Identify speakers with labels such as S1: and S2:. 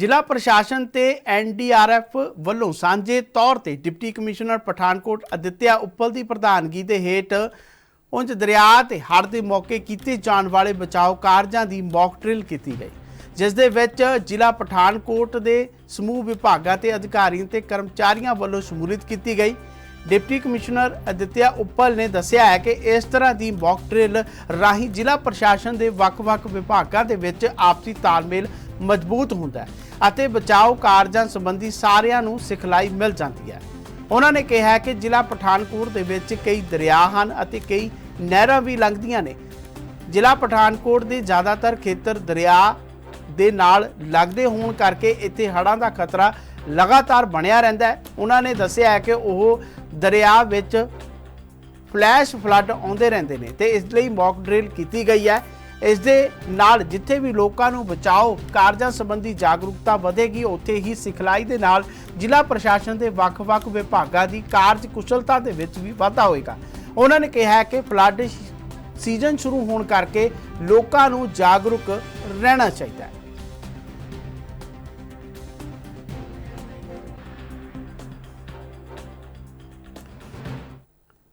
S1: ਜ਼ਿਲ੍ਹਾ ਪ੍ਰਸ਼ਾਸਨ ਤੇ ਐਨਡੀਆਰਐਫ ਵੱਲੋਂ ਸਾਂਝੇ ਤੌਰ ਤੇ ਡਿਪਟੀ ਕਮਿਸ਼ਨਰ ਪਠਾਨਕੋਟ ਅਦਿੱਤਿਆ ਉੱਪਲ ਦੀ ਪ੍ਰਧਾਨਗੀ ਦੇ ਹੇਠ ਉਂਝ ਦਰਿਆ ਤੇ ਹੜ੍ਹ ਦੇ ਮੌਕੇ ਕੀਤੇ ਜਾਣ ਵਾਲੇ ਬਚਾਓ ਕਾਰਜਾਂ ਦੀ ਮੌਕ ਡਰਿਲ ਕੀਤੀ ਗਈ, ਜਿਸ ਦੇ ਵਿੱਚ ਜ਼ਿਲ੍ਹਾ ਪਠਾਨਕੋਟ ਦੇ ਸਮੂਹ ਵਿਭਾਗਾਂ ਤੇ ਅਧਿਕਾਰੀਆਂ ਤੇ ਕਰਮਚਾਰੀਆਂ ਵੱਲੋਂ ਸ਼ਮੂਲੀਅਤ ਕੀਤੀ ਗਈ। ਡਿਪਟੀ ਕਮਿਸ਼ਨਰ ਅਦਿੱਤਿਆ ਉੱਪਲ ਨੇ ਦੱਸਿਆ ਹੈ ਕਿ ਇਸ ਤਰ੍ਹਾਂ ਦੀ ਮੌਕ ਡਰਿਲ ਰਾਹੀਂ ਜ਼ਿਲ੍ਹਾ ਪ੍ਰਸ਼ਾਸਨ ਦੇ ਵੱਖ-ਵੱਖ ਵਿਭਾਗਾਂ ਦੇ ਵਿੱਚ ਆਪਸੀ ਤਾਲਮੇਲ ਮਜ਼ਬੂਤ ਹੁੰਦਾ ਹੈ ਅਤੇ ਬਚਾਓ ਕਾਰਜਾਂ ਸੰਬੰਧੀ ਸਾਰਿਆਂ ਨੂੰ ਸਿਖਲਾਈ ਮਿਲ ਜਾਂਦੀ ਹੈ। ਉਹਨਾਂ ਨੇ ਕਿਹਾ ਕਿ ਜ਼ਿਲ੍ਹਾ ਪਠਾਨਕੋਟ ਦੇ ਵਿੱਚ ਕਈ ਦਰਿਆ ਹਨ ਅਤੇ ਕਈ ਨਹਿਰਾਂ ਵੀ ਲੰਘਦੀਆਂ ਨੇ। ਜ਼ਿਲ੍ਹਾ ਪਠਾਨਕੋਟ ਦੇ ਜ਼ਿਆਦਾਤਰ ਖੇਤਰ ਦਰਿਆ ਦੇ ਨਾਲ ਲੱਗਦੇ ਹੋਣ ਕਰਕੇ ਇੱਥੇ ਹੜ੍ਹਾਂ ਦਾ ਖਤਰਾ ਲਗਾਤਾਰ ਬਣਿਆ ਰਹਿੰਦਾ ਹੈ। ਉਹਨਾਂ ਨੇ ਦੱਸਿਆ ਹੈ ਕਿ ਉਹ ਦਰਿਆ ਵਿੱਚ ਫਲੈਸ਼ ਫਲੱਡ ਆਉਂਦੇ ਰਹਿੰਦੇ ਨੇ ਤੇ ਇਸ ਲਈ ਮੌਕ ਡਰਿਲ ਕੀਤੀ ਗਈ ਹੈ। ਇਸ ਦੇ ਨਾਲ ਜਿੱਥੇ ਵੀ ਲੋਕਾਂ ਨੂੰ ਬਚਾਓ, ਕਾਰਜਾਂ ਸੰਬੰਧੀ ਜਾਗਰੂਕਤਾ ਵਧੇਗੀ, ਉੱਥੇ ਹੀ ਸਿਖਲਾਈ ਦੇ ਨਾਲ ਜ਼ਿਲ੍ਹਾ ਪ੍ਰਸ਼ਾਸਨ ਦੇ ਵੱਖ-ਵੱਖ ਵਿਭਾਗਾਂ ਦੀ ਕਾਰਜ ਕੁਸ਼ਲਤਾ ਦੇ ਵਿੱਚ ਵੀ ਵਾਧਾ ਹੋਏਗਾ। ਉਹਨਾਂ ਨੇ ਕਿਹਾ ਹੈ ਕਿ ਫਲੱਡ ਸੀਜ਼ਨ ਸ਼ੁਰੂ ਹੋਣ ਕਰਕੇ ਲੋਕਾਂ ਨੂੰ ਜਾਗਰੂਕ ਰਹਿਣਾ ਚਾਹੀਦਾ ਹੈ।